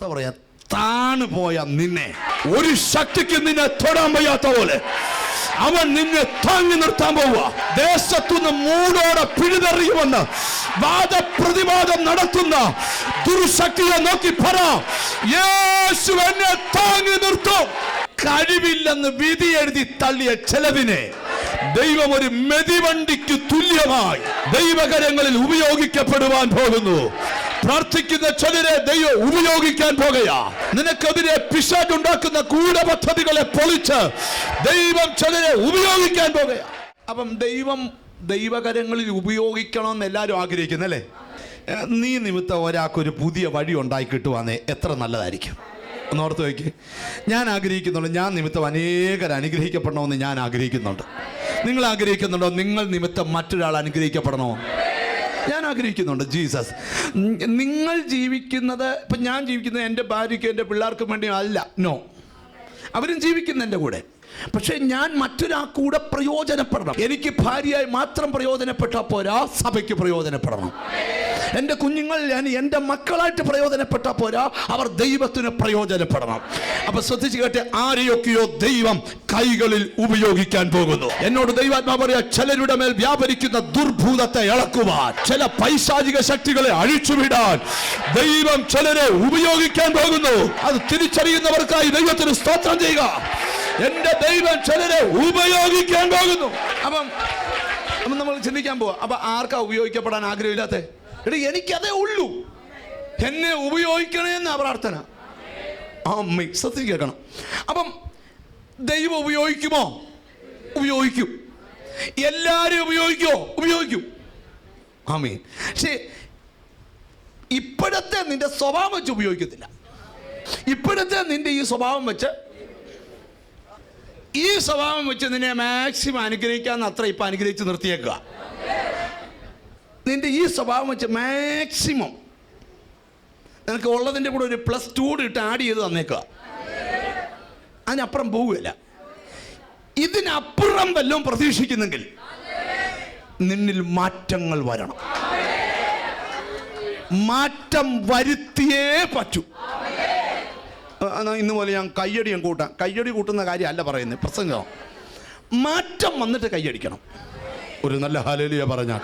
കർത്താവ് പറയാ താണു പോയ നിന്നെ. ഒരു ശക്തിക്ക് നിന്നെ തൊടാൻ വയ്യാത്ത പോലെ. അവൻ നിന്നെ താങ്ങി നിർത്താൻ പോവുക. ദേശത്തുനിന്ന് മൂടോടെ പിഴുതെറിയുമെന്ന് വാദപ്രതിവാദം നടത്തുന്ന ദുർശക്തിയെ നോക്കി പറ. യേശു എന്നെ താങ്ങി നിർത്തും. കഴിവില്ലെന്ന് വിധി എഴുതി തള്ളിയ ചെലവിനെ ദൈവം ഒരു മെതിവണ്ടിക്ക് തുല്യമായി ദൈവകരങ്ങളിൽ ഉപയോഗിക്കപ്പെടുവാൻ പോകുന്നു. പ്രാർത്ഥിക്കുന്ന ചിലരെ ദൈവം ഉപയോഗിക്കാൻ പോകയാ നിനക്കെതിരെ പിശാജുണ്ടാക്കുന്ന കൂടപദ്ധതികളെ പൊളിച്ച് ദൈവം ചിലരെ ഉപയോഗിക്കാൻ പോകയാ അപ്പം ദൈവം ദൈവകരങ്ങളിൽ ഉപയോഗിക്കണം എന്ന് എല്ലാവരും ആഗ്രഹിക്കുന്നല്ലേ നീ നിമിത്തം ഒരാൾക്കൊരു പുതിയ വഴി ഉണ്ടായി കിട്ടുവാന്നേ എത്ര നല്ലതായിരിക്കും. ഒന്ന് ഓർത്ത് വയ്ക്ക് ഞാൻ ആഗ്രഹിക്കുന്നുണ്ട് ഞാൻ നിമിത്തം അനേകർ അനുഗ്രഹിക്കപ്പെടണമെന്ന് ഞാൻ ആഗ്രഹിക്കുന്നുണ്ട്. നിങ്ങൾ ആഗ്രഹിക്കുന്നുണ്ടോ? നിങ്ങൾ നിമിത്തം മറ്റൊരാൾ അനുഗ്രഹിക്കപ്പെടണോ? ഞാൻ ആഗ്രഹിക്കുന്നുണ്ട് ജീസസ് നിങ്ങൾ ജീവിക്കുന്നത് ഇപ്പം ഞാൻ ജീവിക്കുന്നത് എന്റെ ഭാര്യയ്ക്കും എന്റെ പിള്ളേർക്കും വേണ്ടിയും അല്ല. നോ അവരും ജീവിക്കുന്ന എന്റെ കൂടെ. പക്ഷെ ഞാൻ മറ്റൊരാ കൂടെ പ്രയോജനപ്പെടണം. എനിക്ക് ഭാര്യയായി മാത്രം പ്രയോജനപ്പെട്ടാൽ പോരാ സഭയ്ക്ക് പ്രയോജനപ്പെടണം. എന്റെ കുഞ്ഞുങ്ങൾ ഞാൻ എന്റെ മക്കളായിട്ട് പ്രയോജനപ്പെട്ടാൽ പോരാ അവർ ദൈവത്തിന് പ്രയോജനപ്പെടണം. അപ്പൊ ശ്രദ്ധിച്ചു കേട്ടെ ആരെയൊക്കെയോ ദൈവം കൈകളിൽ ഉപയോഗിക്കാൻ പോകുന്നു. എന്നോട് ദൈവാത്മാ പറയാ ചിലരുടെ മേൽ വ്യാപരിക്കുന്ന ദുർഭൂതത്തെ ഇളക്കുവാൻ ചില പൈശാചിക ശക്തികളെ അഴിച്ചുവിടാൻ ദൈവം ചിലരെ ഉപയോഗിക്കാൻ പോകുന്നു. അത് തിരിച്ചറിയുന്നവർക്കായി ദൈവത്തിന് സ്തോത്രം ചെയ്യുക. എന്റെ ദൈവം ചിലരെ ഉപയോഗിക്കാൻ പോകുന്നു. അപ്പം അപ്പം നമ്മൾ ചിന്തിക്കാൻ പോവാ. അപ്പൊ ആർക്കാ ഉപയോഗിക്കപ്പെടാൻ ആഗ്രഹമില്ലാത്ത? എടി എനിക്കതേ ഉള്ളൂ. എന്നെ ഉപയോഗിക്കണേ എന്നാ പ്രാർത്ഥന. അമ്മ സത്യം കേൾക്കണം. അപ്പം ദൈവം ഉപയോഗിക്കുമോ? ഉപയോഗിക്കും. എല്ലാരും ഉപയോഗിക്കുമോ ഉപയോഗിക്കും. ആമീൻ. പക്ഷേ ഇപ്പോഴത്തെ നിന്റെ സ്വഭാവം വെച്ച് ഉപയോഗിക്കത്തില്ല. ഇപ്പോഴത്തെ നിന്റെ ഈ സ്വഭാവം വെച്ച് ഈ സ്വഭാവം വെച്ച് നിന്നെ മാക്സിമം അനുഗ്രഹിക്കാന്ന് അത്ര ഇപ്പം അനുഗ്രഹിച്ച് നിർത്തിയേക്കുക നിന്റെ ഈ സ്വഭാവം വെച്ച് മാക്സിമം നിനക്ക് ഉള്ളതിന്റെ കൂടെ ഒരു പ്ലസ് ടൂട് ഇട്ട് ആഡ് ചെയ്ത് തന്നേക്കുക അതിനപ്പുറം പോവുകയില്ല. ഇതിനപ്പുറം വല്ലതും പ്രതീക്ഷിക്കുന്നെങ്കിൽ നിന്നിൽ മാറ്റങ്ങൾ വരണം. മാറ്റം വരുത്തിയേ പറ്റൂ. എന്നാൽ ഇന്ന് പോലെ ഞാൻ കയ്യടി ഞാൻ കൂട്ടാം. കയ്യടി കൂട്ടുന്ന കാര്യമല്ല പറയുന്നത് പ്രസംഗം. മാറ്റം വന്നിട്ട് കയ്യടിക്കണം. ഒരു നല്ല ഹാലേലിയ പറഞ്ഞാൽ.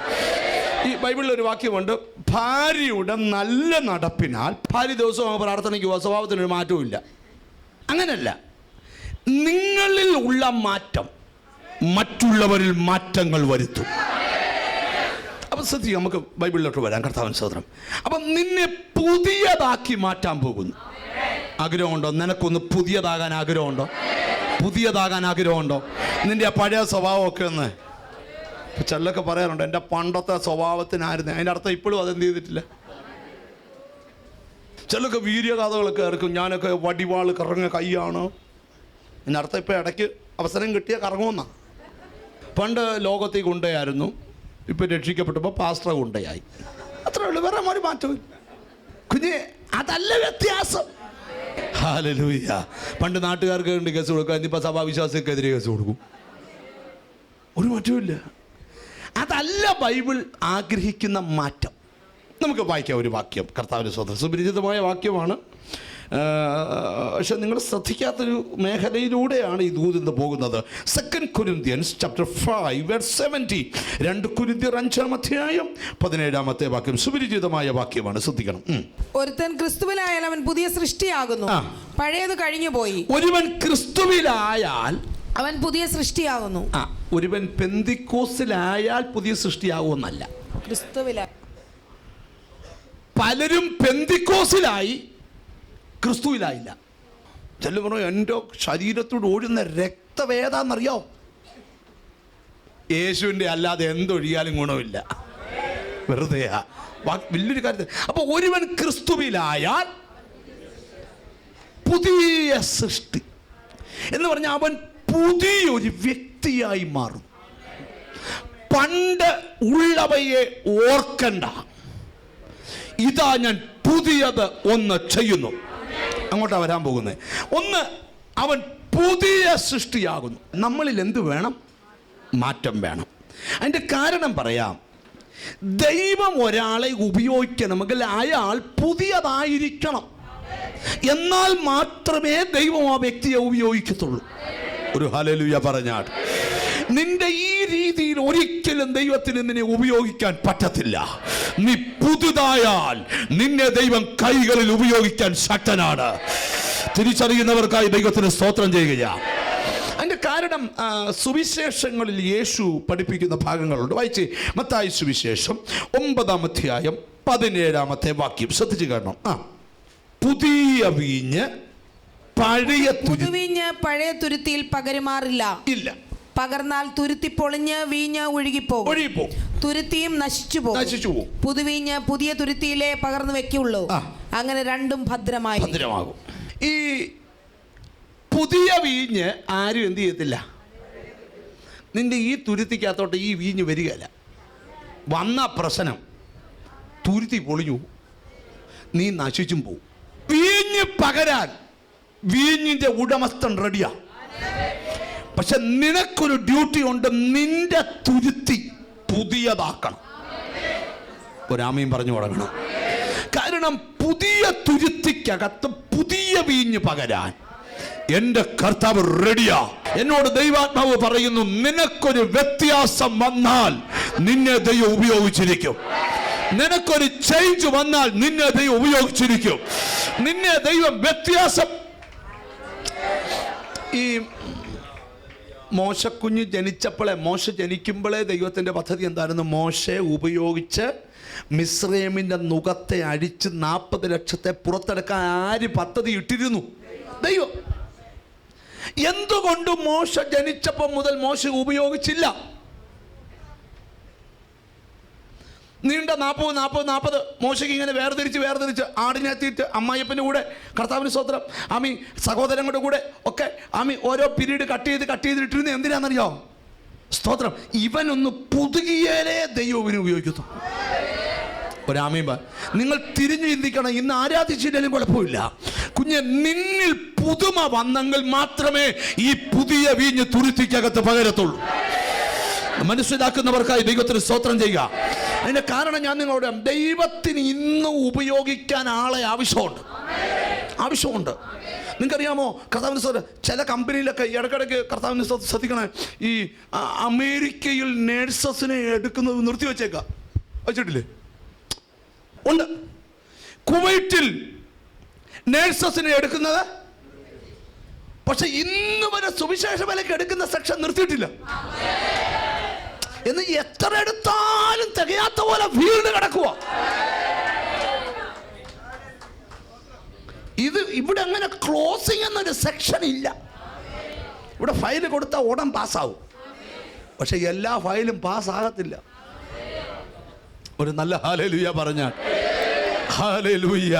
ഈ ബൈബിളിൽ ഒരു വാക്യമുണ്ട്. ഭാര്യയുടെ നല്ല നടപ്പിനാൽ ഭാര്യ ദിവസവും പ്രാർത്ഥനയ്ക്ക് പോവാ. സ്വഭാവത്തിനൊരു മാറ്റവും അങ്ങനല്ല. നിങ്ങളിൽ ഉള്ള മാറ്റം മറ്റുള്ളവരിൽ മാറ്റങ്ങൾ വരുത്തും. അപ്പം ശ്രദ്ധിക്കുക നമുക്ക് ബൈബിളിലോട്ട് വരാം. കർത്താവൻ സഹോദരം അപ്പം നിന്നെ പുതിയതാക്കി മാറ്റാൻ പോകുന്നു. ആഗ്രഹമുണ്ടോ? നിനക്കൊന്ന് പുതിയതാകാൻ ആഗ്രഹമുണ്ടോ? പുതിയതാകാൻ ആഗ്രഹമുണ്ടോ? നിന്റെ ആ പഴയ സ്വഭാവമൊക്കെ ഒന്ന് ചെല്ലൊക്കെ പറയാറുണ്ട്. എന്റെ പണ്ടത്തെ സ്വഭാവത്തിനായിരുന്നു. അതിന്റെ അർത്ഥം ഇപ്പോഴും അതെന്ത് ചെയ്തിട്ടില്ല? ചിലൊക്കെ വീര്യഗാഥകളൊക്കെ ഇറക്കും ഞാനൊക്കെ വടിവാൾ കറങ്ങ കൈയാണ്. എന്റെ അർത്ഥം ഇപ്പോൾ ഇടയ്ക്ക് അവസരം കിട്ടിയ കറങ്ങുമെന്നാണ് പണ്ട് ലോകത്തിൽ ഗുണ്ടയായിരുന്നു. ഇപ്പം രക്ഷിക്കപ്പെട്ടപ്പോൾ പാസ്റ്റർ കൊണ്ടയായി അത്രേ ഉള്ളൂ. വേറെ ഒരു മാറ്റവും കുഞ്ഞ് അതല്ല വ്യത്യാസം. ഹാലലൂയ. പണ്ട് നാട്ടുകാർക്ക് വേണ്ടി കേസ് കൊടുക്കുക ഇന്നിപ്പോൾ സഭാവിശ്വാസികൾക്കെതിരെ കേസ് കൊടുക്കും. ഒരു മാറ്റമില്ല അതല്ല ബൈബിൾ ആഗ്രഹിക്കുന്ന മാറ്റം. നമുക്ക് വായിക്കാം ഒരു വാക്യം. കർത്താവിന്റെ സ്വന്തം സുപരിചിതമായ വാക്യമാണ്. പക്ഷെ നിങ്ങൾ ശ്രദ്ധിക്കാത്തൊരു മേഖലയിലൂടെയാണ് ഈ ദൂതിന്ന് പോകുന്നത്. Second Corinthians chapter five seventy രണ്ട് കുരിന്തിയർ അഞ്ചാം അധ്യായം പതിനേഴാമത്തെ വാക്യം സുപരിചിതമായ വാക്യമാണ്. ശ്രദ്ധിക്കണം. ഒരുത്തൻ ക്രിസ്തുവിലായാൽ അവൻ പുതിയ സൃഷ്ടിയാകുന്നു. പഴയത് കഴിഞ്ഞു പോയി. ഒരുവൻ ക്രിസ്തുവിലായാൽ അവൻ പുതിയ സൃഷ്ടിയാകുന്നു. ആ ഒരുവൻ പെന്തിക്കോസിലായാൽ പുതിയ സൃഷ്ടിയാകുമെന്നല്ല. ക്രിസ്തുവില പലരും പെന്തിക്കോസിലായി ക്രിസ്തുവിലായില്ല. ചെല്ലു പറഞ്ഞു എന്റെ ശരീരത്തോട് ഓടുന്ന രക്തവേദാന്നറിയോ യേശുവിന്റെ അല്ലാതെ എന്തൊഴിയാലും ഗുണമില്ല. വെറുതെയാ. വാ- വലിയൊരു കാര്യത്തിൽ. അപ്പൊ ഒരുവൻ ക്രിസ്തുവിലായാൽ പുതിയ സൃഷ്ടി. എന്ന് പറഞ്ഞാൽ അവൻ പുതിയൊരു വ്യക്തിയായി മാറും. പണ്ട് ഉള്ളവയെ ഓർക്കണ്ട. ഇതാ ഞാൻ പുതിയത് ഒന്ന് ചെയ്യുന്നു. അങ്ങോട്ടാ വരാൻ പോകുന്നത് ഒന്ന് അവൻ പുതിയ സൃഷ്ടിയാകുന്നു. നമ്മളിൽ എന്ത് വേണം? മാറ്റം വേണം. അതിന്റെ കാരണം പറയാം. ദൈവം ഒരാളെ ഉപയോഗിക്കണമെങ്കിൽ അയാൾ പുതിയതായിരിക്കണം. എന്നാൽ മാത്രമേ ദൈവം ആ വ്യക്തിയെ ഉപയോഗിക്കത്തുള്ളൂ. ഒരു ഹലലുയ പറഞ്ഞാൽ നിന്റെ ഈ രീതിയിൽ ഒരിക്കലും ദൈവത്തിന് നിന്നെ ഉപയോഗിക്കാൻ പറ്റത്തില്ല. നീ പുതുതായാൽ നിന്നെ ദൈവം കൈകളിൽ ഉപയോഗിക്കാൻ ശക്തനാണ്. തിരിച്ചറിയുന്നവർക്കായി ദൈവത്തിന് സ്തോത്രം ചെയ്യുകയാണ് അതിന്റെ കാരണം സുവിശേഷങ്ങളിൽ യേശു പഠിപ്പിക്കുന്ന ഭാഗങ്ങളുണ്ട്. വായിച്ച് മത്തായി സുവിശേഷം ഒമ്പതാം അധ്യായം പതിനേഴാമത്തെ വാക്യം. ശ്രദ്ധിച്ചു കാണണം ആ പുതിയ വീഞ്ഞ് പഴയ പുതുവീഞ്ഞ് പഴയ തുരുത്തിയിൽ പകരുമാറില്ല. ഇല്ല. പകർന്നാൽ തുരുത്തി പൊളിഞ്ഞ് വീഞ്ഞ് ഒഴുകിപ്പോകും. ഒഴിപ്പോ തുരുത്തിയും നശിച്ചു പോകും നശിച്ചു പോകും പുതുവീഞ്ഞ് പുതിയ തുരുത്തിയിലേ പകർന്നു വെക്കുള്ളൂ ആ. അങ്ങനെ രണ്ടും ഭദ്രമായി ഭദ്രമാകും. ഈ പുതിയ വീഞ്ഞ് ആരും എന്ത് ചെയ്യത്തില്ല. നിന്റെ ഈ തുരുത്തിക്കകത്തോട്ട് ഈ വീഞ്ഞ് വരികയല്ല. വന്ന പ്രശ്നം തുരുത്തി പൊളിഞ്ഞു നീ നശിച്ചും പോകും. വീഞ്ഞ് പകരാൻ വീഞ്ഞിന്റെ ഉടമസ്ഥൻ റെഡിയാ പക്ഷെ നിനക്കൊരു ഡ്യൂട്ടി ഉണ്ട് നിന്റെ തുരുത്തി പുതിയതാക്കണം. ഒരാമയും പറഞ്ഞു തുടങ്ങണം. കാരണം പുതിയ തുരുത്തിക്കകത്ത് പുതിയ വീഞ്ഞ് പകരാൻ എന്റെ കർത്താവ് റെഡിയാ. എന്നോട് ദൈവാത്മാവ് പറയുന്നു നിനക്കൊരു വ്യത്യാസം വന്നാൽ നിന്നെ ദൈവം ഉപയോഗിച്ചിരിക്കും. നിനക്കൊരു ചേഞ്ച് വന്നാൽ നിന്നെ ദൈവം ഉപയോഗിച്ചിരിക്കും. നിന്നെ ദൈവം വ്യത്യാസം ഈ മോശക്കുഞ്ഞ് ജനിച്ചപ്പോഴേ മോശ ജനിക്കുമ്പോഴേ ദൈവത്തിന്റെ പദ്ധതി എന്തായിരുന്നു മോശയെ ഉപയോഗിച്ച് മിശ്രമിന്റെ നുഖത്തെ അഴിച്ച് നാൽപ്പത് ലക്ഷത്തെ പുറത്തെടുക്കാൻ ആര് പദ്ധതി ഇട്ടിരുന്നു? ദൈവം. എന്തുകൊണ്ട് മോശ ജനിച്ചപ്പോൾ മുതൽ മോശ ഉപയോഗിച്ചില്ല? നീണ്ട നാൽപ്പത് നാൽപ്പത് നാൽപ്പത് മോശയ്ക്ക് ഇങ്ങനെ വേർതിരിച്ച് വേർതിരിച്ച് ആടിനെത്തിയിട്ട് അമ്മായിയപ്പന്റെ കൂടെ കർത്താവിന് സ്വത്രം ആമി സഹോദരങ്ങളുടെ കൂടെ ഒക്കെ ആമി ഓരോ പിരീഡ് കട്ട് ചെയ്ത് കട്ട് ചെയ്തിട്ടിരുന്നത് എന്തിനാണെന്നറിയോ? സ്തോത്രം. ഇവനൊന്ന് പുതുകിയാലേ ദൈവം ഉപയോഗിക്കുന്നു. ഒരാമീമ നിങ്ങൾ തിരിഞ്ഞു ചിന്തിക്കണം ഇന്ന് ആരാധിച്ചില്ലെങ്കിലും കുഴപ്പമില്ല. കുഞ്ഞ് നിന്നിൽ പുതുമ വന്നെങ്കിൽ മാത്രമേ ഈ പുതിയ വീഞ്ഞ് തുരുത്തിക്കകത്ത് പകരത്തുള്ളൂ. മനസ്സിലാക്കുന്നവർക്കായി ദൈവത്തിന് സ്തോത്രം ചെയ്യുക. അതിന്റെ കാരണം ഞാൻ നിങ്ങളോട്. ദൈവത്തിന് ഇന്ന് ഉപയോഗിക്കാൻ ആളെ ആവശ്യമുണ്ട്. ആവശ്യമുണ്ട്. നിങ്ങൾക്കറിയാമോ? കർത്താവിന് സ്വത്ത് ചില കമ്പനിയിലൊക്കെ ഇടയ്ക്കിടയ്ക്ക് കർത്താവിന് ശ്രദ്ധിക്കണേ. ഈ അമേരിക്കയിൽ നേഴ്സസിനെ എടുക്കുന്നത് നിർത്തി വെച്ചേക്ക. വെച്ചിട്ടില്ലേ? ഉണ്ട്. കുവൈറ്റിൽ നേഴ്സസിനെ എടുക്കുന്നത് പക്ഷെ ഇന്ന് വരെ സുവിശേഷ വിലക്ക് എടുക്കുന്ന സെക്ഷൻ നിർത്തിയിട്ടില്ല. എന്ന് എത്ര എടുത്താലും തികയാത്ത പോലെ വീണ് കിടക്കുക ഇത് ഇവിടെ അങ്ങനെ ക്ലോസിംഗ് എന്നൊരു സെക്ഷൻ ഇല്ല. ഇവിടെ ഫയൽ കൊടുത്താൽ ഉടൻ പാസ്സാവും പക്ഷെ എല്ലാ ഫയലും പാസ്സാകത്തില്ല ഒരു നല്ല ഹാലലുയ്യ പറഞ്ഞാൽ. ഹാലലുയ്യ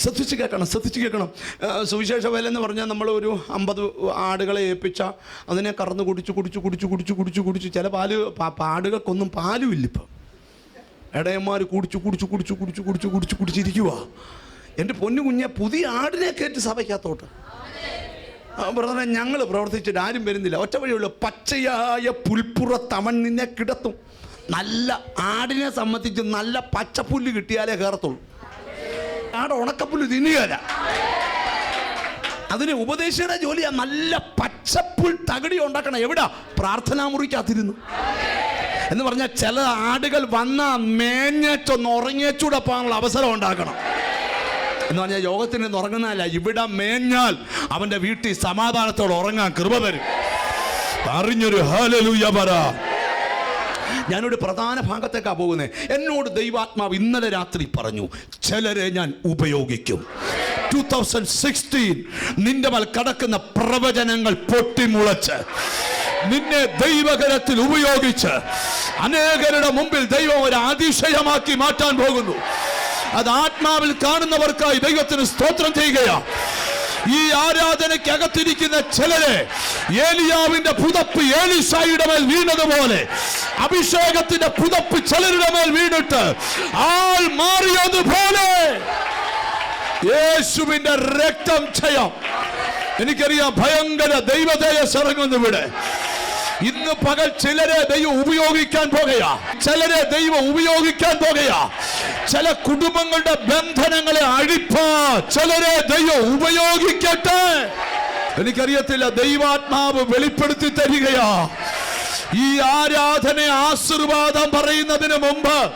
ശ്രദ്ധിച്ച് കേൾക്കണം ശ്രദ്ധിച്ച് കേൾക്കണം. സുവിശേഷ വേല എന്ന് പറഞ്ഞാൽ നമ്മൾ ഒരു അമ്പത് ആടുകളെ ഏൽപ്പിച്ച അതിനെ കറന്ന് കുടിച്ച് കുടിച്ച് കുടിച്ച് കുടിച്ച് കുടിച്ച് കുടിച്ച്. ചില പാൽ പാടുകൾക്കൊന്നും പാലും ഇല്ല ഇപ്പം. ഇടയന്മാർ കുടിച്ച് കുടിച്ച് കുടിച്ച് കുടിച്ച് കുടിച്ച് കുടിച്ച് കുടിച്ചിരിക്കുക എന്റെ പൊന്നു കുഞ്ഞെ പുതിയ ആടിനെ കയറ്റി സഭയ്ക്കകത്തോട്ട്. ബ്രദറെ ഞങ്ങൾ പ്രവർത്തിച്ചിട്ട് ആരും വരുന്നില്ല. ഒറ്റ വഴിയുള്ളൂ പച്ചയായ പുൽപ്പുറ നിന്നെ കിടത്തും. നല്ല ആടിനെ സംബന്ധിച്ച് നല്ല പച്ചപ്പുല്ല് കിട്ടിയാലേ കയറത്തുള്ളൂ. ആട് ഉണക്കപ്പുല്ല് തിന്നുകയല്ല അതിന് ഉപദേശിയുടെ ജോലിയാ നല്ല പച്ചപ്പുൽ തകടി ഉണ്ടാക്കണം. എവിടാ? പ്രാർത്ഥനാ മുറിക്കകത്തിരുന്നു എന്ന് പറഞ്ഞാൽ ചില ആടുകൾ വന്ന മേഞ്ഞേച്ചൊന്ന് ഉറങ്ങിയച്ചൂടെ പോകാനുള്ള അവസരം ഉണ്ടാക്കണം എന്ന് പറഞ്ഞാൽ യോഗത്തിന് നിന്ന് ഉറങ്ങുന്നതല്ല ഇവിടെ മേഞ്ഞാൽ അവന്റെ വീട്ടിൽ സമാധാനത്തോടെ ഉറങ്ങാൻ കൃപ തരും. അറിഞ്ഞൊരു ഹാലലൂയ പറ. ഞാനൊരു പ്രധാന ഭാഗത്തേക്കാണ് പോകുന്നത് എന്നോട് ദൈവാത്മാവ് ഇന്നലെ രാത്രി പറഞ്ഞു ചിലരെ ഞാൻ ഉപയോഗിക്കും. ടു തൗസൻഡ് സിക്സ്റ്റീൻ നിന്റെ മേൽ കടക്കുന്ന പ്രവചനങ്ങൾ പൊട്ടിമുളച്ച് നിന്നെ ദൈവകരത്തിൽ ഉപയോഗിച്ച് അനേകരുടെ മുമ്പിൽ ദൈവം ഒരു അതിശയമാക്കി മാറ്റാൻ പോകുന്നു. അത് ആത്മാവിൽ കാണുന്നവർക്കായി ദൈവത്തിന് സ്തോത്രം ചെയ്യുകയാ. ഈ ആരാധനയ്ക്കകത്തിരിക്കുന്ന ചിലരെ ഏലിയാവിന്റെ പുതപ്പ് ഏലിസായിയുടെ മേൽ വീണതുപോലെ അഭിഷേകത്തിന്റെ പുതപ്പ് ചിലരുടെ മേൽ വീണിട്ട് ആൾ മാറിയതുപോലെ. യേശുവിന്റെ രക്തം ക്ഷയം. എനിക്കറിയാം ഭയങ്കര ദൈവതേജസ് ഇറങ്ങുന്നു ഇവിടെ ഇന്ന് പകൽ ചിലരെ ദൈവം ഉപയോഗിക്കാൻ പോകയാ ചിലരെ ദൈവം ഉപയോഗിക്കാൻ പോകയാ ചില കുടുംബങ്ങളുടെ ബന്ധനങ്ങളെ അഴിപ്പാ. ചിലരെ ദൈവം ഉപയോഗിക്കട്ടെ. എനിക്കറിയത്തില്ല ദൈവാത്മാവ് വെളിപ്പെടുത്തി തരികയാ. ഈ ആരാധന ആശീർവാദം പറയുന്നതിന് മുമ്പ്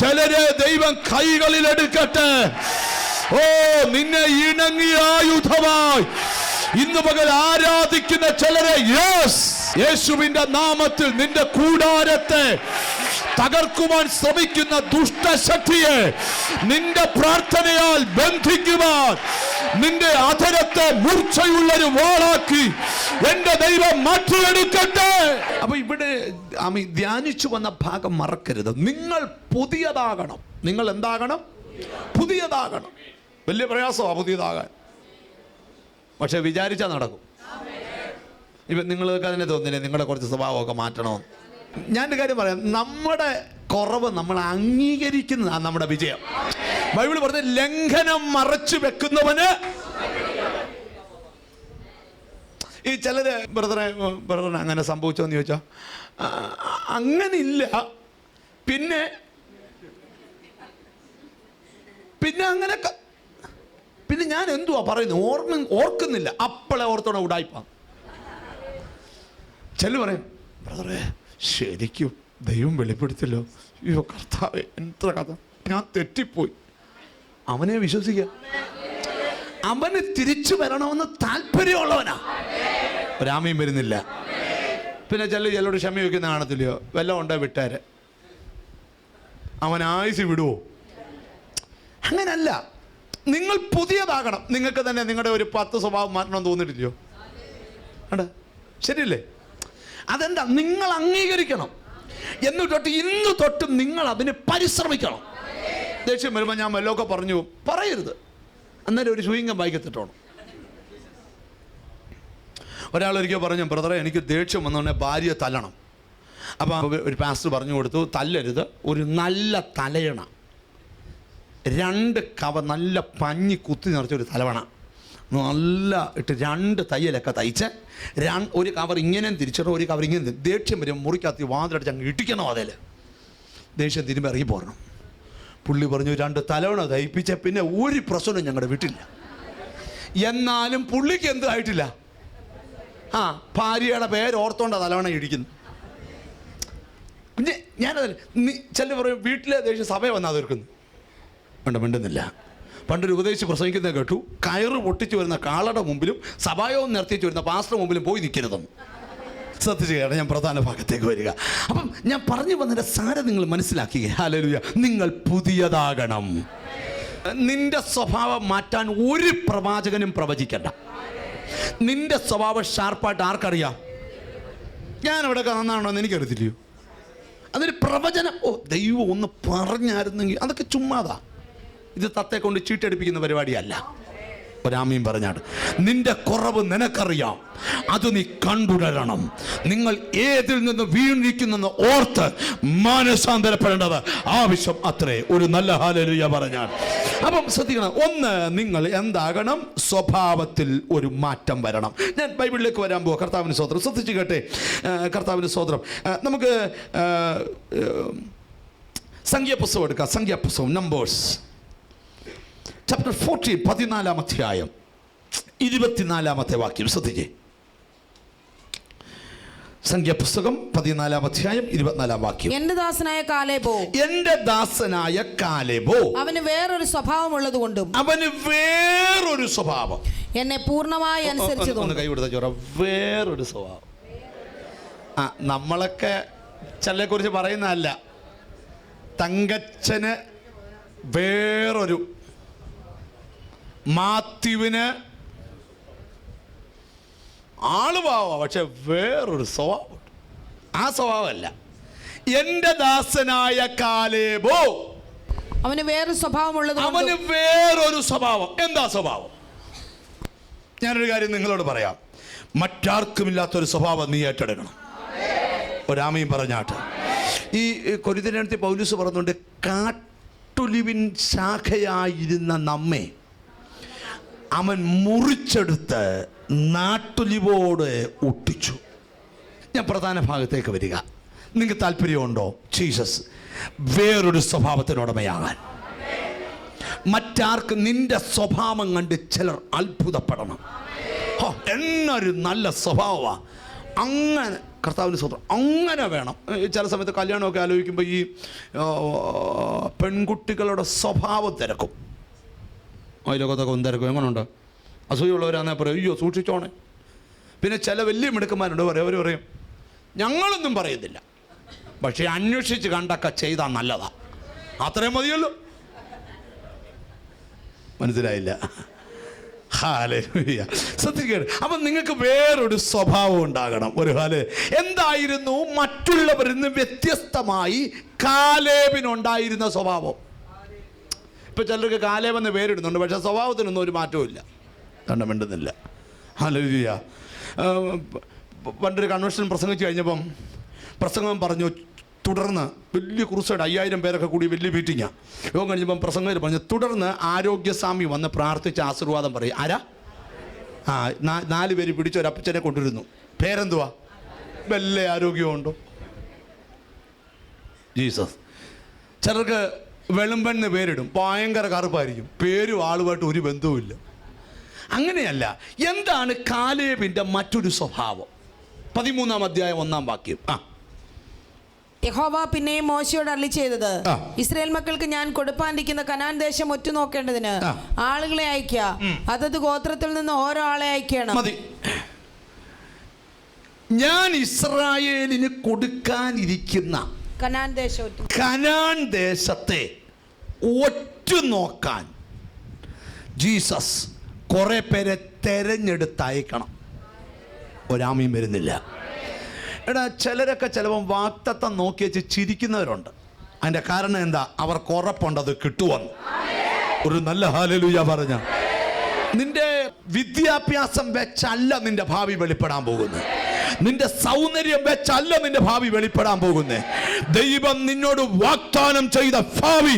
ചിലരെ ദൈവം കൈകളിൽ എടുക്കട്ടെ. ഓ നിന്നെ ഇണങ്ങിയ ആയുധമായി. ഇന്ന് പകൽ ആരാധിക്കുന്ന ചിലരെ യെസ് യേശുവിന്റെ നാമത്തിൽ നിന്റെ കൂടാരത്തെ തകർക്കുവാൻ ശ്രമിക്കുന്ന ദുഷ്ടശക്തിയെ നിന്റെ പ്രാർത്ഥനയാൽ ബന്ധിക്കുവാൻ നിന്റെ അധരത്തെ മൂർച്ചയുള്ളൊരു വാളാക്കി എന്റെ ദൈവം മാറ്റിയെടുക്കട്ടെ. അപ്പൊ ഇവിടെ ആമി ധ്യാനിച്ചു വന്ന ഭാഗം മറക്കരുത്. നിങ്ങൾ പുതിയതാകണം. നിങ്ങൾ എന്താകണം? പുതിയതാകണം. വലിയ പ്രയാസമാണ് പുതിയതാകാൻ. പക്ഷെ വിചാരിച്ചാൽ നടക്കും. ഇപ്പം നിങ്ങൾക്ക് അതിനെ തോന്നില്ലേ? നിങ്ങളുടെ കുറച്ച് സ്വഭാവമൊക്കെ ഞാൻ ഒരു കാര്യം പറയാം. നമ്മുടെ കുറവ് നമ്മൾ അംഗീകരിക്കുന്നതാണ് നമ്മുടെ വിജയം. ബൈബിൾ പറഞ്ഞ ലംഘനം മറച്ചു വെക്കുന്നവന് ഈ ചിലര് ബ്രദറെ ബ്രദറിന് അങ്ങനെ സംഭവിച്ചോന്ന് ചോദിച്ചോ? അങ്ങനെ ഇല്ല പിന്നെ പിന്നെ അങ്ങനെ പിന്നെ ഞാൻ എന്തുവാ പറയുന്നു? ഓർമ്മ ഓർക്കുന്നില്ല. അപ്പളെ ഓർത്തോടെ ഉടായിപ്പാ. ചെല്ലു പറയും. ബ്രദറെ ശരിക്കും ദൈവം വെളിപ്പെടുത്തില്ലോ. അയ്യോ കർത്താവ് എത്ര കഥ. ഞാൻ തെറ്റിപ്പോയി. അവനെ വിശ്വസിക്കുക അവന് തിരിച്ചു വരണമെന്ന് താല്പര്യമുള്ളവനാ. ഒരാമയും വരുന്നില്ല. പിന്നെ ചില ചിലരോട് ക്ഷമ വയ്ക്കുന്ന കാണത്തില്ലയോ? വെല്ലം ഉണ്ടോ വിട്ടാര്? അവൻ ആയുസ് വിടുവോ? അങ്ങനല്ല. നിങ്ങൾ പുതിയതാകണം. നിങ്ങൾക്ക് തന്നെ നിങ്ങളുടെ ഒരു പത്ത് സ്വഭാവം മാറ്റണം തോന്നിട്ടില്ലയോ ആണ് ശരിയല്ലേ? അതെന്താ? നിങ്ങൾ അംഗീകരിക്കണം. എന്ന് തൊട്ട് ഇന്ന് തൊട്ട് നിങ്ങൾ അതിന് പരിശ്രമിക്കണം. ദേഷ്യം വരുമ്പോൾ ഞാൻ വല്ലതൊക്കെ പറഞ്ഞു പറയരുത്. അന്നേരം ഒരു ചുയിങ്കം വായിക്കത്തിട്ടോണം. ഒരാൾ ഒരിക്കൽ പറഞ്ഞു ബ്രദറെ എനിക്ക് ദേഷ്യം വന്നോണ്ടേ ഭാര്യയെ തല്ലണം. അപ്പോൾ ഒരു പാസ്റ്റർ പറഞ്ഞു കൊടുത്തു തല്ലരുത് ഒരു നല്ല തലയണ. രണ്ട് കവ നല്ല പഞ്ഞി കുത്തി നിറച്ച ഒരു തലവണ. നല്ല ഇട്ട് രണ്ട് തയ്യലൊക്കെ തയ്ച്ച് രണ്ട് ഒരു കവർ ഇങ്ങനെ തിരിച്ചിട്ട് ഒരു കവർ ഇങ്ങനെ ദേഷ്യം വരും. മുറിക്കകത്ത് വാതിലടിച്ച് അങ്ങ് ഇടിക്കണം അതിൽ. ദേഷ്യം തിരുമ്പി ഇറങ്ങി പോരണം. പുള്ളി പറഞ്ഞു രണ്ട് തലവണ തയ്പ്പിച്ച പിന്നെ ഒരു പ്രശ്നവും ഞങ്ങളുടെ വീട്ടില്ല എന്നാലും പുള്ളിക്ക് എന്തും ആയിട്ടില്ല. ആ ഭാര്യയുടെ പേര് ഓർത്തോണ്ട തലവണ ഇടിക്കുന്നു. പിന്നെ ഞാനതല്ല നീ ചില പറയും വീട്ടിലെ ദേഷ്യം സഭ വന്നാൽ തീർക്കുന്നു വേണ്ട മിണ്ടുന്നില്ല. പണ്ടൊരു ഉപദേശിച്ച് പ്രസംഗിക്കുന്നത് കേട്ടു കയറ് പൊട്ടിച്ചു വരുന്ന കാളയുടെ മുമ്പിലും സഭായവും നിർത്തിച്ചു വരുന്ന പാസ്റ്റർ മുമ്പിലും പോയി നിൽക്കരുതെന്ന് ശ്രദ്ധിച്ചുകയാണ് ഞാൻ പ്രധാന ഭാഗത്തേക്ക് വരിക. അപ്പം ഞാൻ പറഞ്ഞു വന്നതിന്റെ സാരം നിങ്ങൾ മനസ്സിലാക്കുക ഹാലലുയ നിങ്ങൾ പുതിയതാകണം. നിന്റെ സ്വഭാവം മാറ്റാൻ ഒരു പ്രവാചകനും പ്രവചിക്കണ്ട. നിന്റെ സ്വഭാവം ഷാർപ്പായിട്ട് ആർക്കറിയാം? ഞാൻ അവിടെ നന്നാണോ എന്ന് എനിക്കറിയത്തില്ലയോ? അതൊരു പ്രവചനം. ഓ ദൈവം ഒന്ന് പറഞ്ഞായിരുന്നെങ്കിൽ അതൊക്കെ ചുമ്മാതാ. ഇത് തത്തെ കൊണ്ട് ചീട്ടടിപ്പിക്കുന്ന പരിപാടിയല്ല. ഒരാമയും പറഞ്ഞാണ് നിന്റെ കുറവ് നിനക്കറിയാം. അത് നീ കണ്ടുടരണം. നിങ്ങൾ ഏതിൽ നിന്ന് വീണിരിക്കുന്നെന്ന് ഓർത്ത് മാനസാന്തരപ്പെടേണ്ടത് ആവശ്യം അത്രേ. ഒരു നല്ല ഹാലലുയ പറഞ്ഞാൽ അപ്പം ശ്രദ്ധിക്കണം ഒന്ന് നിങ്ങൾ എന്താകണം? സ്വഭാവത്തിൽ ഒരു മാറ്റം വരണം. ഞാൻ ബൈബിളിലേക്ക് വരാൻ പോവാ. കർത്താവിന് സ്വത്രം ശ്രദ്ധിച്ചു കേട്ടെ. കർത്താവിന് സ്വത്രം നമുക്ക് സംഖ്യാപുസ്തകം എടുക്കാം. സംഖ്യാപുസ്തകം നമ്പേഴ്സ് ചാപ്റ്റർ ഫോർട്ടീൻ പതിനാലാം അധ്യായം. ഇരുപത്തിനാലാമത്തെ വാക്യം. ശ്രദ്ധിച്ചേ സംഖ്യാപുസ്തകം പതിനാലാം അധ്യായം ഇരുപത്തിനാലാം വാക്യം. എന്റെ ദാസനായ കാലേബോ. എന്റെ ദാസനായ കാലേബോ. അവന് വേറൊരു സ്വഭാവം ഉള്ളത് കൊണ്ടും അവന് വേറൊരു സ്വഭാവം. എന്നെ പൂർണമായി അനുസരിച്ചു ചോറ. വേറൊരു സ്വഭാവം. ആ നമ്മളൊക്കെ ചിലരെ കുറിച്ച് പറയുന്നതല്ല. തങ്കച്ചന് വേറൊരു മാത്യുവിന് ആൾ പാവ പക്ഷെ വേറൊരു സ്വഭാവം ആ സ്വഭാവമല്ല. എന്റെ ദാസനായ കാലേബോ. അവന് വേറൊരു സ്വഭാവമുള്ളത് അവന് വേറൊരു സ്വഭാവം. എന്താ സ്വഭാവം? ഞാനൊരു കാര്യം നിങ്ങളോട് പറയാം. മറ്റാർക്കുമില്ലാത്തൊരു സ്വഭാവം നീ ഏറ്റെടുക്കണം. ഒരാമയും പറഞ്ഞാട്ട് ഈ കൊരിതനടുത്ത് പൗലൂസ് പറഞ്ഞുകൊണ്ട് കാട്ടൊലിവിൻ ശാഖയായിരുന്ന നമ്മെ അവൻ മുറിച്ചെടുത്ത് നാട്ടൊലിവോട് ഒട്ടിച്ചു. ഞാൻ പ്രധാന ഭാഗത്തേക്ക് വരിക. നിങ്ങൾക്ക് താല്പര്യമുണ്ടോ? ജീസസ് വേറൊരു സ്വഭാവത്തിനുടമയാകാൻ. മറ്റാർക്ക് നിന്റെ സ്വഭാവം കണ്ട് ചിലർ അത്ഭുതപ്പെടണം. ഹോ, എന്നൊരു നല്ല സ്വഭാവമാണ് അങ്ങനെ കർത്താവിന് സ്വന്തം അങ്ങനെ വേണം. ചില സമയത്ത് കല്യാണമൊക്കെ ആലോചിക്കുമ്പോൾ ഈ പെൺകുട്ടികളുടെ സ്വഭാവം തിരക്കും. അതിലൊക്കെ ലോകത്തൊക്കെ തിരക്കും എങ്ങനെയുണ്ട് അസൂയുള്ളവരാണെന്നാൽ പറയും അയ്യോ സൂക്ഷിച്ചോണേ. പിന്നെ ചില വലിയ മിടുക്കന്മാരുണ്ട് പറയും അവർ പറയും ഞങ്ങളൊന്നും പറയത്തില്ല. പക്ഷേ അന്വേഷിച്ച് കണ്ടൊക്കെ ചെയ്താൽ നല്ലതാ. അത്രയും മതിയല്ലോ. മനസ്സിലായില്ല. ശ്രദ്ധിക്കണം അപ്പം നിങ്ങൾക്ക് വേറൊരു സ്വഭാവം ഉണ്ടാകണം. ഒരു ഹാൽ എന്തായിരുന്നു? മറ്റുള്ളവരിൽ നിന്ന് വ്യത്യസ്തമായി കാലേബിനുണ്ടായിരുന്ന സ്വഭാവം. ഇപ്പൊ ചിലർക്ക് കാലേവെന്ന് പേരിടുന്നുണ്ട് പക്ഷേ സ്വഭാവത്തിനൊന്നും ഒരു മാറ്റവും ഇല്ല. കണ്ട മിണ്ടുന്നില്ല. ഹാലൂയ പണ്ടൊരു കൺവെൻഷൻ പ്രസംഗിച്ച് കഴിഞ്ഞപ്പം പ്രസംഗം പറഞ്ഞു തുടർന്ന് വലിയ കുറിച്ചായിട്ട് അയ്യായിരം പേരൊക്കെ കൂടി വലിയ മീറ്റിങ്ങാണ് യോഗം കഴിഞ്ഞപ്പം പ്രസംഗം പറഞ്ഞു തുടർന്ന് ആരോഗ്യസ്വാമി വന്ന് പ്രാർത്ഥിച്ച് ആശീർവാദം പറയും. ആരാ? ആ നാ- നാല് പേര് പിടിച്ച ഒരു അപ്പച്ചനെ കൊണ്ടുവരുന്നു. പേരെന്തുവാ? വല്ല ആരോഗ്യമുണ്ടോ ജീസസ്. ചിലർക്ക് വെളുമ്പെന്ന് പേരിടും. ഭയങ്കര കറുപ്പായിരിക്കും. പേരും ആളുമായിട്ട് ഒരു ബന്ധവുമില്ല. അങ്ങനെയല്ല എന്താണ് കാലേബിന്റെ മറ്റൊരു സ്വഭാവം? പതിമൂന്നാം അധ്യായം ഒന്നാം വാക്യം. ആ. യഹോവ പിന്നെയും മോശയോട് അള്ളി ചെയ്തത് ഇസ്രയേൽ മക്കൾക്ക് ഞാൻ കൊടുപ്പാനിരിക്കുന്ന കനാൻ ദേശം ഒറ്റുനോക്കേണ്ടതിന് നോക്കേണ്ടതിന് ആളുകളെ അയക്കുക അതത് ഗോത്രത്തിൽ നിന്ന് ഓരോ ആളെ അയക്കണം മതി. ഞാൻ ഇസ്രായേലിന് കൊടുക്കാനിരിക്കുന്ന കനാൻ ദേശത്തെ ഒറ്റ നോക്കാൻ ജീസസ് കുറെ പേരെ തെരഞ്ഞെടുത്തയക്കണം. ഒരാമയും വരുന്നില്ല. എടാ ചിലരൊക്കെ ചിലപ്പം വാക്തത്വം നോക്കി വെച്ച് ചിരിക്കുന്നവരുണ്ട്. അതിന്റെ കാരണം എന്താ? അവർക്ക് ഉറപ്പുണ്ട് അത് കിട്ടുമെന്ന്. ഒരു നല്ല ഹാലലൂയ പറഞ്ഞ. നിന്റെ വിദ്യാഭ്യാസം വെച്ചല്ല നിന്റെ ഭാവി വെളിപ്പെടാൻ പോകുന്നത്. നിന്റെ സൗന്ദര്യം വെച്ചല്ല നിന്റെ ഭാവി വെളിപ്പെടാൻ പോകുന്നത് ദൈവം നിന്നോട് വാഗ്ദാനം ചെയ്ത ഭാവി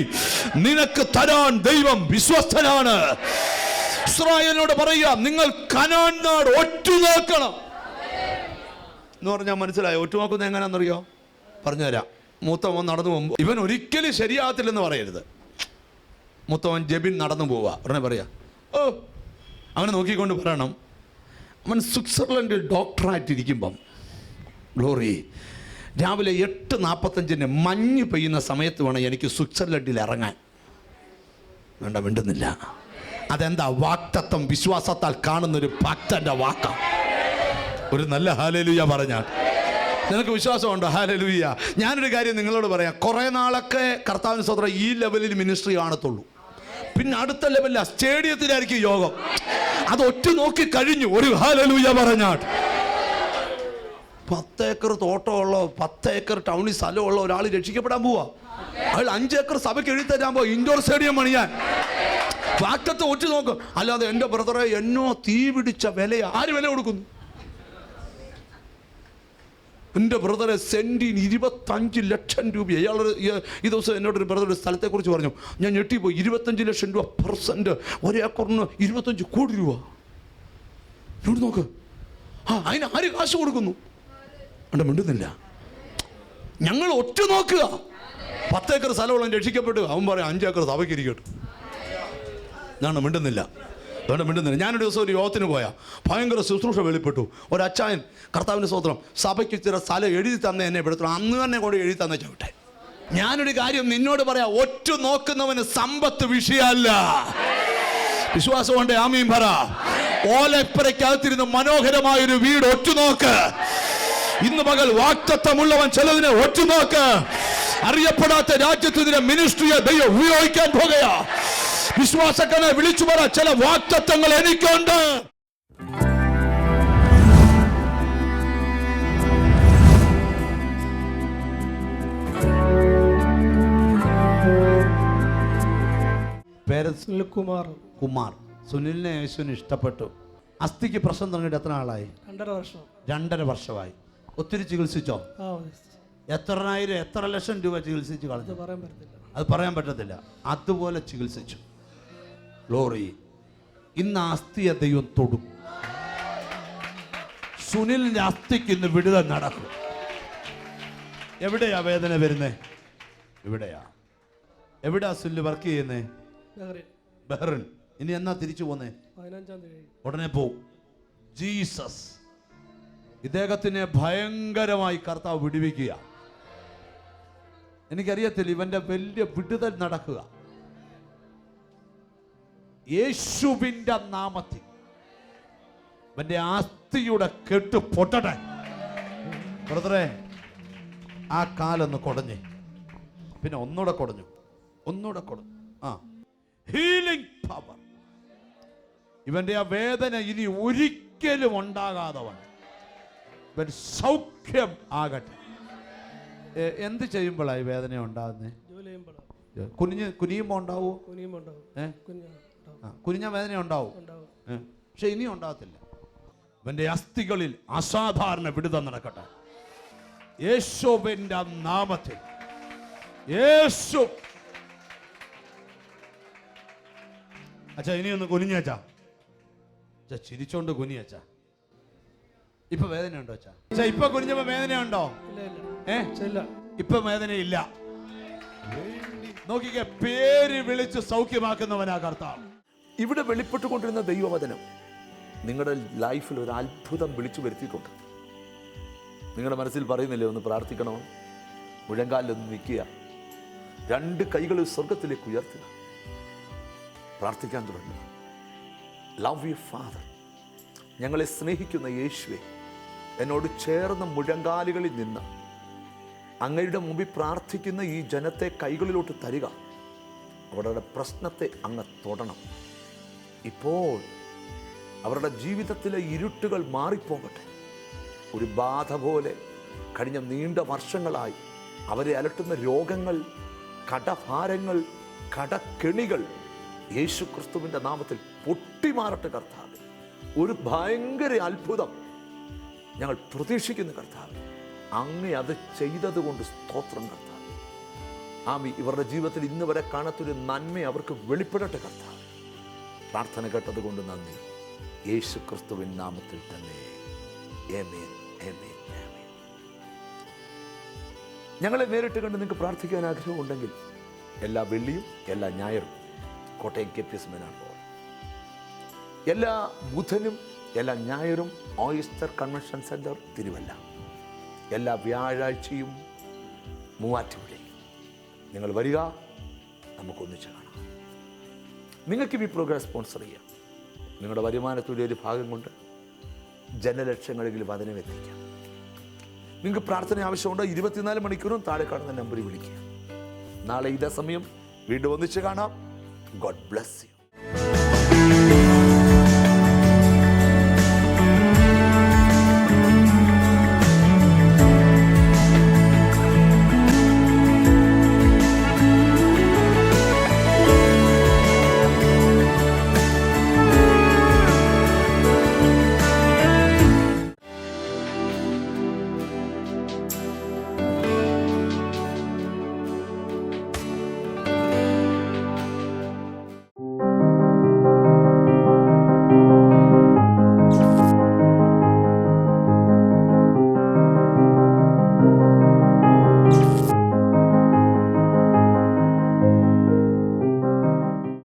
നിനക്ക് തരാൻ ദൈവം വിശ്വസ്തനാണ്. ഇസ്രായേലിനോട് പറയുക നിങ്ങൾ കനാൻ നാട് ഒറ്റുനോക്കണം. എന്ന് പറഞ്ഞാൽ മനസ്സിലായോ? ഒറ്റുനോക്കുന്നത് എങ്ങനെയാണെന്നറിയോ പറഞ്ഞുതരാം. മൂത്തവൻ നടന്നു പോകുമ്പോൾ ഇവൻ ഒരിക്കലും ശരിയാകത്തില്ലെന്ന് പറയരുത്. മൂത്തവൻ ജബിൻ നടന്നു പോവുക ഉടനെ പറയാ ഓ അങ്ങനെ നോക്കിക്കൊണ്ട് പറയണം. അവൻ സ്വിറ്റ്സർലൻഡിൽ ഡോക്ടറായിട്ടിരിക്കുമ്പം ഗ്ലോറി രാവിലെ എട്ട് നാൽപ്പത്തഞ്ചിന് മഞ്ഞ് പെയ്യുന്ന സമയത്ത് വേണം എനിക്ക് സ്വിറ്റ്സർലൻഡിൽ ഇറങ്ങാൻ. വേണ്ട മിണ്ടുന്നില്ല. അതെന്താ? വാക്തത്വം വിശ്വാസത്താൽ കാണുന്നൊരു ഭക്തന്റെ വാക്ക. ഒരു നല്ല ഹാലലുയ പറഞ്ഞാൽ. നിനക്ക് വിശ്വാസമുണ്ടോ? ഹാലലുയ. ഞാനൊരു കാര്യം നിങ്ങളോട് പറയാം. കുറേ നാളൊക്കെ കർത്താവിന് സ്വത്ര ഈ ലെവലിൽ മിനിസ്ട്രി കാണത്തുള്ളൂ. പിന്നെ അടുത്ത ലെവലിൽ സ്റ്റേഡിയത്തിലായിരിക്കും യോഗം. അത് ഒറ്റ നോക്കി കഴിഞ്ഞു. ഒരു ഹാലലൂയ പറഞ്ഞാൽ പത്ത് ഏക്കർ തോട്ടമുള്ള പത്ത് ഏക്കർ ടൗണിൽ സ്ഥലമുള്ള ഒരാൾ രക്ഷിക്കപ്പെടാൻ പോവാ. അയാൾ അഞ്ച് ഏക്കർ സഭയ്ക്ക് എഴുതി തരാൻ പോവാ. ഇൻഡോർ സ്റ്റേഡിയം പണിയാൻ വാക്കത്ത് ഒറ്റ നോക്കും. അല്ലാതെ എന്റെ ബ്രദറെ എന്നോ തീ പിടിച്ച വിലയാ. ആര് വില കൊടുക്കുന്നു? എന്റെ ബ്രദറെ സെന്റിന് ഇരുപത്തഞ്ച് ലക്ഷം രൂപ. അയാൾ ഈ ദിവസം എന്നോട് ഒരു ബ്രദർ സ്ഥലത്തെക്കുറിച്ച് പറഞ്ഞു. ഞാൻ ഞെട്ടിപ്പോയി. ഇരുപത്തഞ്ച് ലക്ഷം രൂപ പെർസെന്റ്. ഒരേക്കറിന് ഇരുപത്തഞ്ച് കോടി രൂപ. ഇവിടെ നോക്ക്. ആ അതിന് ആര് കാശ് കൊടുക്കുന്നു? അവിടെ മിണ്ടുന്നില്ല. ഞങ്ങൾ ഒറ്റ നോക്കുക. പത്തേക്കർ സ്ഥലമുള്ള രക്ഷിക്കപ്പെട്ടു. അവൻ പറയാം അഞ്ചേക്കർ സഭയ്ക്ക് ഇരിക്കട്ടെ. മിണ്ടുന്നില്ല. വേണ്ട മിണ്ടുന്നില്ല. ഞാനൊരു ദിവസം ഒരു യോഗത്തിന് പോയാൽ ഭയങ്കര ശുശ്രൂഷ വെളിപ്പെട്ടു. ഒരച്ചായൻ കർത്താവിന്റെ സ്വത്രം സഭയ്ക്ക് ചില സ്ഥലം എഴുതി തന്നെ എന്നെ പെടുത്തണം അന്ന് തന്നെ കൊണ്ട് എഴുതി തന്നെ ചവിട്ടെ. ഞാനൊരു കാര്യം നിന്നോട് പറയാം. ഒറ്റ നോക്കുന്നവന് സമ്പത്ത് വിഷയമല്ല വിശ്വാസമുണ്ട് ആമീൻ പറ. ഓലപ്പുരയ്ക്കകത്തിരുന്ന് മനോഹരമായൊരു വീട് ഒറ്റുനോക്ക് ഇന്ന് പകൽ വാക്തത്വമുള്ളവൻ ചിലതിനെ ഒറ്റുനോക്ക് അറിയപ്പെടാത്ത രാജ്യത്ത് ഇതിനെ മിനിസ്ട്രിയെ ദൈവം ഉപയോഗിക്കാൻ പോകുകയാ. വിശ്വാസക്കനെ വിളിച്ചു പറ ചില വാക്തത്വങ്ങൾ എനിക്കുണ്ട്. പേര് സുനിൽകുമാർ. കുമാർ. സുനിലിനെ യേശുവിന് ഇഷ്ടപ്പെട്ടു. അസ്ഥിക്ക് പ്രശ്നം തുടങ്ങിയിട്ട് എത്ര ആളായി രണ്ടര വർഷം. രണ്ടര വർഷമായി. ഒത്തിരി ചികിത്സിച്ചോ? എത്രായിരം എത്ര ലക്ഷം രൂപ ചികിത്സിച്ച് കളഞ്ഞു? അത് പറയാൻ പറ്റത്തില്ല. അതുപോലെ ചികിത്സിച്ചു. ലോറി. ഇന്ന് ആസ്തിയെ ദൈവം തൊടും. സുനിലിന്റെ അസ്ഥിക്ക് ഇന്ന് വിടുതൽ നടക്കും. എവിടെയാ വേദന വരുന്നേ? എവിടെയാ എവിടെയാ സുനിൽ വർക്ക് ചെയ്യുന്നേ? ബഹ്റിൻ. ഇനി എന്നാ തിരിച്ചു പോന്നേ? ഉടനെ പോ. ജീസസ്. ഇദ്ദേഹത്തിനെ ഭയങ്കരമായി കർത്താവ് വിടുവിക്കുക എനിക്കറിയത്തില്ല ഇവന്റെ വലിയ വിടുതൽ നടക്കുക. യേശുവിന്റെ നാമത്തിൽ. അവന്റെ ആസ്തിയുടെ കെട്ട് പൊട്ടട്ടെ. ബ്രദറെ ആ കാലൊന്ന് കൊടഞ്ഞേ. പിന്നെ ഒന്നുകൂടെ കൊടഞ്ഞു. ഒന്നുകൂടെ കൊടഞ്ഞു. ആ. ഹീലിംഗ് പവർ ഇവന്റെ ആ വേദന ഇനി ഒരിക്കലും ഉണ്ടാകാതെ വണ്ണം ഇവൻ സൗഖ്യം ആകട്ടെ. എന്ത് ചെയ്യുമ്പോഴാണ് ഈ വേദന ഉണ്ടാകുന്നത്? കുനിഞ്ഞ് കുനിയുമ്പോൾ ഉണ്ടാവുമോ കുനിയുമ്പോൾ ഉണ്ടാവും. ഏഹ് കുനിഞ്ഞ വേദന ഉണ്ടാവും. പക്ഷെ ഇനിയും ഉണ്ടാകത്തില്ല. ഇവന്റെ അസ്ഥികളിൽ അസാധാരണ വിടുത നടക്കട്ടെ. യേശുവിന്റെ നാമത്തിൽ. യേശു. അച്ഛാ ഇനിയൊന്ന് കുനിഞ്ഞാ കുനിഞ്ഞച്ചാ അച്ഛാ ചിരിച്ചോണ്ട് കുനിയച്ചാ ഇപ്പൊ വേദന ഉണ്ടോ അച്ഛാ? അച്ഛാ ഇപ്പൊ കുനിഞ്ഞപ്പോ വേദന ഉണ്ടോ ഏ? ഇല്ല. ഇപ്പൊ വേദനയില്ല. നോക്കിക്കേ പേര് വിളിച്ച് സൗഖ്യമാക്കുന്നവനാ കർത്താവ്. ഇവിടെ വെളിപ്പെട്ടുകൊണ്ടിരുന്ന ദൈവവചനം നിങ്ങളുടെ ലൈഫിൽ ഒരു അത്ഭുതം വിളിച്ചു വരുത്തിയിട്ടുണ്ട്. നിങ്ങളുടെ മനസ്സിൽ പറയുന്നില്ലേ ഒന്ന് പ്രാർത്ഥിക്കണോ? മുഴങ്കാലിലൊന്ന് നിൽക്കുക. രണ്ട് കൈകൾ സ്വർഗത്തിലേക്ക് ഉയർത്തുക. പ്രാർത്ഥിക്കാൻ തുടങ്ങുക. ലവ് യു ഫാദർ ഞങ്ങളെ സ്നേഹിക്കുന്ന യേശുവെ എന്നോട് ചേർന്ന മുഴങ്കാലുകളിൽ നിന്ന് അങ്ങയുടെ മുമ്പിൽ പ്രാർത്ഥിക്കുന്ന ഈ ജനത്തെ കൈകളിലോട്ട് തരിക. അവരുടെ പ്രശ്നത്തെ അങ്ങ് തൊടണം. ഇപ്പോൾ അവരുടെ ജീവിതത്തിലെ ഇരുട്ടുകൾ മാറിപ്പോകട്ടെ. ഒരു ബാധ പോലെ കഴിഞ്ഞ നീണ്ട വർഷങ്ങളായി അവരെ അലട്ടുന്ന രോഗങ്ങൾ കടഭാരങ്ങൾ കടക്കെണികൾ യേശു ക്രിസ്തുവിന്റെ നാമത്തിൽ പൊട്ടിമാറട്ടെ കർത്താവ്. ഒരു ഭയങ്കര അത്ഭുതം ഞങ്ങൾ പ്രതീക്ഷിക്കുന്നു കർത്താവ്. അങ്ങേ അത് ചെയ്തതുകൊണ്ട് സ്തോത്രം കർത്താവ്. ആമി ഇവരുടെ ജീവിതത്തിൽ ഇന്ന് വരെ കാണാത്തൊരു നന്മ അവർക്ക് വെളിപ്പെടട്ടെ കർത്താവ്. പ്രാർത്ഥന കേട്ടതുകൊണ്ട് നന്ദി. യേശു ക്രിസ്തുവിൻ നാമത്തിൽ തന്നെ. ഞങ്ങളെ നേരിട്ട് കണ്ട് നിങ്ങൾക്ക് പ്രാർത്ഥിക്കാൻ ആഗ്രഹമുണ്ടെങ്കിൽ എല്ലാ വെള്ളിയും എല്ലാ ഞായറും കോട്ടയം കെ പി എസ് മെനാണ് എല്ലാ ബുധനും എല്ലാ ഞായറും ഓയിസ്റ്റർ കൺവെൻഷൻ സെന്റർ തിരുവല്ല. എല്ലാ വ്യാഴാഴ്ചയും മൂവാറ്റുപുഴയിൽ. നിങ്ങൾ വരിക നമുക്കൊന്നിച്ച് കാണാം. നിങ്ങൾക്ക് ഈ പ്രോഗ്രാം സ്പോൺസർ ചെയ്യാം. നിങ്ങളുടെ വരുമാനത്തിന്റെ ഒരു ഭാഗം കൊണ്ട് ജനലക്ഷങ്ങളിൽ വചനം എത്തിക്കാം. നിങ്ങൾക്ക് പ്രാർത്ഥന ആവശ്യമുണ്ടോ? ഇരുപത്തിനാല് മണിക്കൂറും താഴെ കാണുന്ന നമ്പറിൽ വിളിക്കുക. നാളെ ഇതേ സമയം വീണ്ടും ഒന്നിച്ച് കാണാം. God bless you